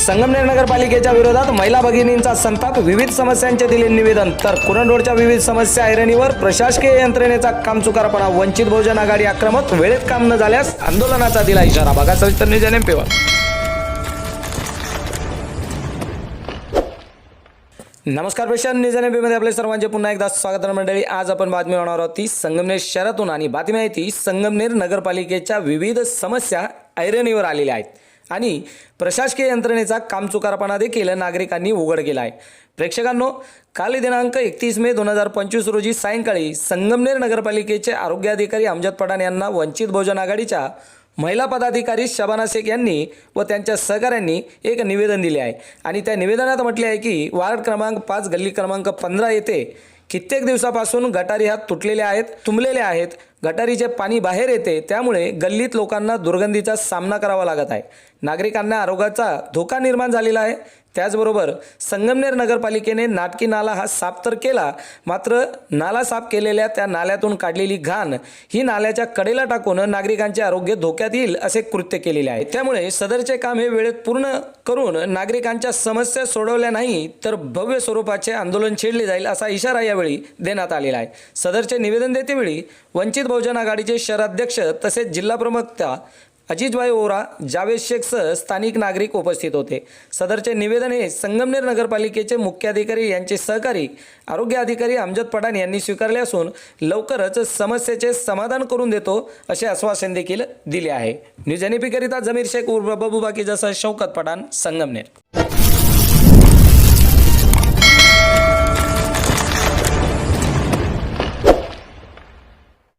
संगमनेर नगरपालिकेच्या विरोधात महिला भगिनींचा संताप विविध समस्यांचे दिले निवेदन. तर कुरणरोडच्या विविध समस्या ऐरणीवर प्रशासकीय यंत्रणेचा कामचुकारपणा वंचित बहुजन आघाडी आक्रमक वेळेत काम न झाल्यास आंदोलनाचा दिला इशारा. बघा सविस्तर नियोजन एमपीवर नमस्कार पेशन निजनमध्ये आपले सर्वांचे पुन्हा एकदा स्वागत मंडळी. आज आपण बातमी होणार आहोत ती संगमनेर शहरातून आणि बातमी आहे ती संगमनेर नगरपालिकेच्या विविध समस्या ऐरणीवर आलेल्या आहेत. आणि प्रशासकीय यंत्रणेचा कामचुकारपणा देखील नागरिकांनी उघड केला आहे. प्रेक्षकांनो काल दिनांक एकतीस मे दोन हजार पंचवीस रोजी सायंकाळी संगमनेर नगरपालिकेचे आरोग्य अधिकारी अमजद पठाण यांना वंचित बहुजन आघाडीच्या महिला पदाधिकारी शबाना शेख यांनी व त्यांच्या सहकाऱ्यांनी एक निवेदन दिले आहे. आणि त्या निवेदनात म्हटले आहे की वार्ड क्रमांक पाच गल्ली क्रमांक पंधरा येथे कित्येक दिवसापासून गटारी हात तुटलेले आहेत तुंबलेले आहेत. गटारीचे पाणी बाहेर येते त्यामुळे गल्लीत लोकांना दुर्गंधीचा सामना करावा लागत आहे. नागरिकांना आरोग्याचा धोका निर्माण झालेला आहे. त्याचबरोबर संगमनेर नगरपालिकेने नाटकी नाला हा साफ तर केला मात्र नाला साफ केलेल्या त्या नाल्यातून काढलेली घाण ही नाल्याच्या कडेला टाकून नागरिकांचे आरोग्य धोक्यात येईल असे कृत्य केलेले आहे. त्यामुळे सदरचे काम हे वेळेत पूर्ण करून नागरिकांच्या समस्या सोडवल्या नाही तर भव्य स्वरूपाचे आंदोलन छेडले जाईल असा इशारा यावेळी देण्यात आलेला आहे. सदरचे निवेदन देतेवेळी वंचित बहुजन आघाडीचे शहराध्यक्ष तसेच जिल्हा प्रमुखता अजितभाई ओरा जावेद शेखसह स्थानिक नागरिक उपस्थित होते. सदरचे निवेदन हे संगमनेर नगरपालिकेचे मुख्याधिकारी यांचे सहकारी आरोग्य अधिकारी अमजद पठाण यांनी स्वीकारले असून लवकरच समस्येचे समाधान करून देतो असे आश्वासन देखील दिले आहे. न्यूज एनईपीकरिता जमीर शेख उर्फ बबू बाकी जसं शौकत पठाण संगमनेर.